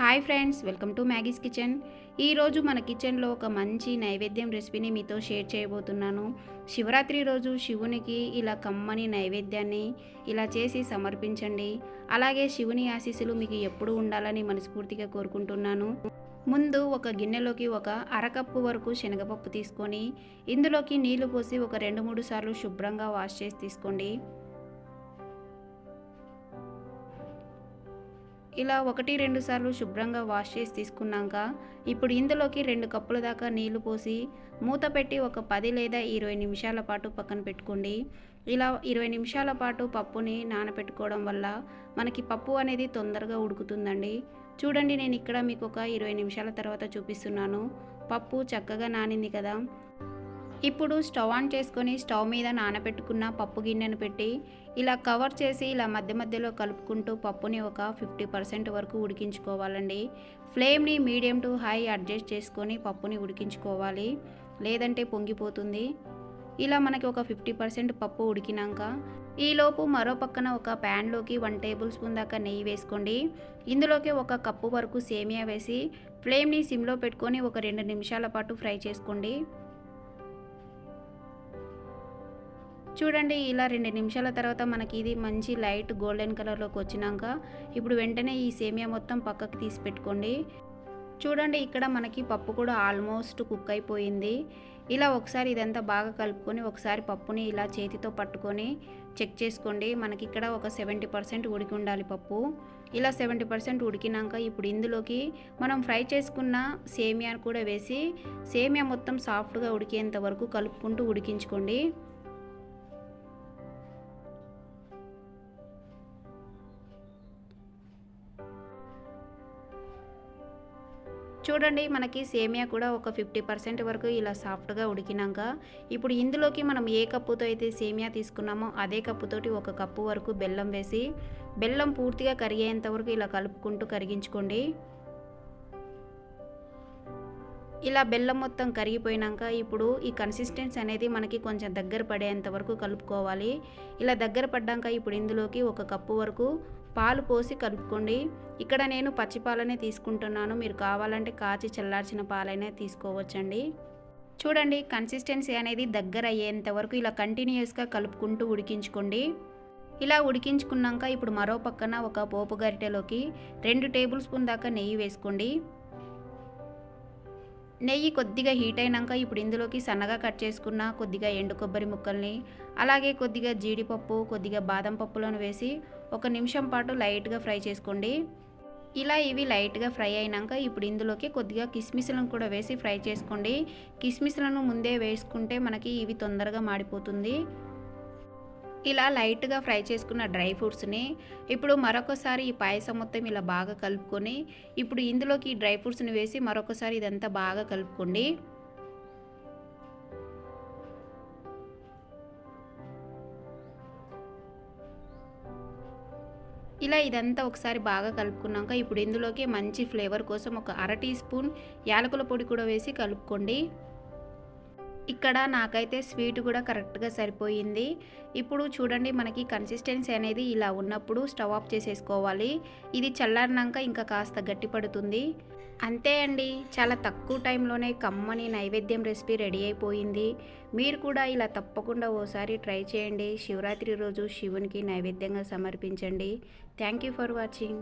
Hi friends welcome to Maggie's kitchen. ఈరోజు మన కిచెన్లో ఒక మంచి నైవేద్యం రెసిపీని మీతో షేర్ చేయబోతున్నాను. శివరాత్రి రోజు శివునికి ఇలా కమ్మని నైవేద్యాన్ని ఇలా చేసి సమర్పించండి. అలాగే శివుని ఆశీస్సులు మీకు ఎప్పుడూ ఉండాలని మనస్ఫూర్తిగా కోరుకుంటున్నాను. ముందు ఒక గిన్నెలోకి ఒక అరకప్పు వరకు శనగపప్పు తీసుకొని ఇందులోకి నీళ్ళు పోసి ఒక రెండు మూడు సార్లు శుభ్రంగా వాష్ చేసి తీసుకోండి. ఇలా ఒకటి రెండు సార్లు శుభ్రంగా వాష్ చేసి తీసుకున్నాక ఇప్పుడు ఇందులోకి రెండు కప్పుల దాకా నీళ్ళు పోసి మూత పెట్టి ఒక పది లేదా ఇరవై నిమిషాల పాటు పక్కన పెట్టుకోండి. ఇలా ఇరవై నిమిషాల పాటు పప్పుని నానబెట్టుకోవడం వల్ల మనకి పప్పు అనేది తొందరగా ఉడుకుతుందండి. చూడండి నేను ఇక్కడ మీకు ఒక ఇరవై నిమిషాల తర్వాత చూపిస్తున్నాను. పప్పు చక్కగా నానింది కదా. ఇప్పుడు స్టవ్ ఆన్ చేసుకొని స్టవ్ మీద నానబెట్టుకున్న పప్పు గిన్నెను పెట్టి ఇలా కవర్ చేసి ఇలా మధ్య మధ్యలో కలుపుకుంటూ పప్పుని ఒక ఫిఫ్టీ పర్సెంట్ వరకు ఉడికించుకోవాలండి. ఫ్లేమ్ని మీడియం టు హై అడ్జస్ట్ చేసుకొని పప్పుని ఉడికించుకోవాలి. లేదంటే పొంగిపోతుంది. ఇలా మనకి ఒక ఫిఫ్టీ పర్సెంట్ పప్పు ఉడికినాక ఈలోపు మరో పక్కన ఒక ప్యాన్లోకి వన్ టేబుల్ స్పూన్ దాకా నెయ్యి వేసుకోండి. ఇందులోకి ఒక కప్పు వరకు సేమియా వేసి ఫ్లేమ్ని సిమ్లో పెట్టుకొని ఒక రెండు నిమిషాల పాటు ఫ్రై చేసుకోండి. చూడండి ఇలా రెండు నిమిషాల తర్వాత మనకి ఇది మంచి లైట్ గోల్డెన్ కలర్లోకి వచ్చినాక ఇప్పుడు వెంటనే ఈ సేమియా మొత్తం పక్కకు తీసి పెట్టుకోండి. చూడండి ఇక్కడ మనకి పప్పు కూడా ఆల్మోస్ట్ కుక్ అయిపోయింది. ఇలా ఒకసారి ఇదంతా బాగా కలుపుకొని ఒకసారి పప్పుని ఇలా చేతితో పట్టుకొని చెక్ చేసుకోండి. మనకి ఇక్కడ ఒక సెవెంటీ పర్సెంట్ ఉడికి ఉండాలి పప్పు. ఇలా సెవెంటీ పర్సెంట్ ఉడికినాక ఇప్పుడు ఇందులోకి మనం ఫ్రై చేసుకున్న సేమియాను కూడా వేసి సేమియా మొత్తం సాఫ్ట్గా ఉడికేంత వరకు కలుపుకుంటూ ఉడికించుకోండి. చూడండి మనకి సేమియా కూడా ఒక ఫిఫ్టీ పర్సెంట్ వరకు ఇలా సాఫ్ట్గా ఉడికినాక ఇప్పుడు ఇందులోకి మనం ఏ కప్పుతో అయితే సేమియా తీసుకున్నామో అదే కప్పుతోటి ఒక కప్పు వరకు బెల్లం వేసి బెల్లం పూర్తిగా కరిగేంత వరకు ఇలా కలుపుకుంటూ కరిగించుకోండి. ఇలా బెల్లం మొత్తం కరిగిపోయినాక ఇప్పుడు ఈ కన్సిస్టెన్స్ అనేది మనకి కొంచెం దగ్గర పడేంత వరకు కలుపుకోవాలి. ఇలా దగ్గర పడ్డాక ఇప్పుడు ఇందులోకి ఒక కప్పు వరకు పాలు పోసి కలుపుకోండి. ఇక్కడ నేను పచ్చిపాలనే తీసుకుంటున్నాను. మీరు కావాలంటే కాచి చల్లార్చిన పాలైనా తీసుకోవచ్చండి. చూడండి కన్సిస్టెన్సీ అనేది దగ్గర అయ్యేంత వరకు ఇలా కంటిన్యూస్గా కలుపుకుంటూ ఉడికించుకోండి. ఇలా ఉడికించుకున్నాక ఇప్పుడు మరో పక్కన ఒక పోపు గరిటెలోకి రెండు టేబుల్ స్పూన్ దాకా నెయ్యి వేసుకోండి. నెయ్యి కొద్దిగా హీట్ అయినాక ఇప్పుడు ఇందులోకి సన్నగా కట్ చేసుకున్న కొద్దిగా ఎండు కొబ్బరి ముక్కల్ని అలాగే కొద్దిగా జీడిపప్పు కొద్దిగా బాదం పప్పులను వేసి ఒక నిమిషం పాటు లైట్గా ఫ్రై చేసుకోండి. ఇలా ఇవి లైట్గా ఫ్రై అయినాక ఇప్పుడు ఇందులోకి కొద్దిగా కిస్మిస్లను కూడా వేసి ఫ్రై చేసుకోండి. కిస్మిస్లను ముందే వేసుకుంటే మనకి ఇవి తొందరగా మాడిపోతుంది. ఇలా లైట్గా ఫ్రై చేసుకున్న డ్రై ఫ్రూట్స్ని ఇప్పుడు మరొకసారి ఈ పాయసం మొత్తం ఇలా బాగా కలుపుకొని ఇప్పుడు ఇందులోకి ఈ డ్రై ఫ్రూట్స్ని వేసి మరొకసారి ఇదంతా బాగా కలుపుకోండి. ఇలా ఇదంతా ఒకసారి బాగా కలుపుకున్నాక ఇప్పుడు ఇందులోకి మంచి ఫ్లేవర్ కోసం ఒక అర టీ స్పూన్ యాలకుల పొడి కూడా వేసి కలుపుకోండి. ఇక్కడ నాకైతే స్వీట్ కూడా కరెక్ట్గా సరిపోయింది. ఇప్పుడు చూడండి మనకి కన్సిస్టెన్సీ అనేది ఇలా ఉన్నప్పుడు స్టవ్ ఆఫ్ చేసేసుకోవాలి. ఇది చల్లారినాక ఇంకా కాస్త గట్టి పడుతుంది అంతే అండి. చాలా తక్కువ టైంలోనే కమ్మని నైవేద్యం రెసిపీ రెడీ అయిపోయింది. మీరు కూడా ఇలా తప్పకుండా ఓసారి ట్రై చేయండి. శివరాత్రి రోజు శివునికి నైవేద్యంగా సమర్పించండి. Thank you for watching.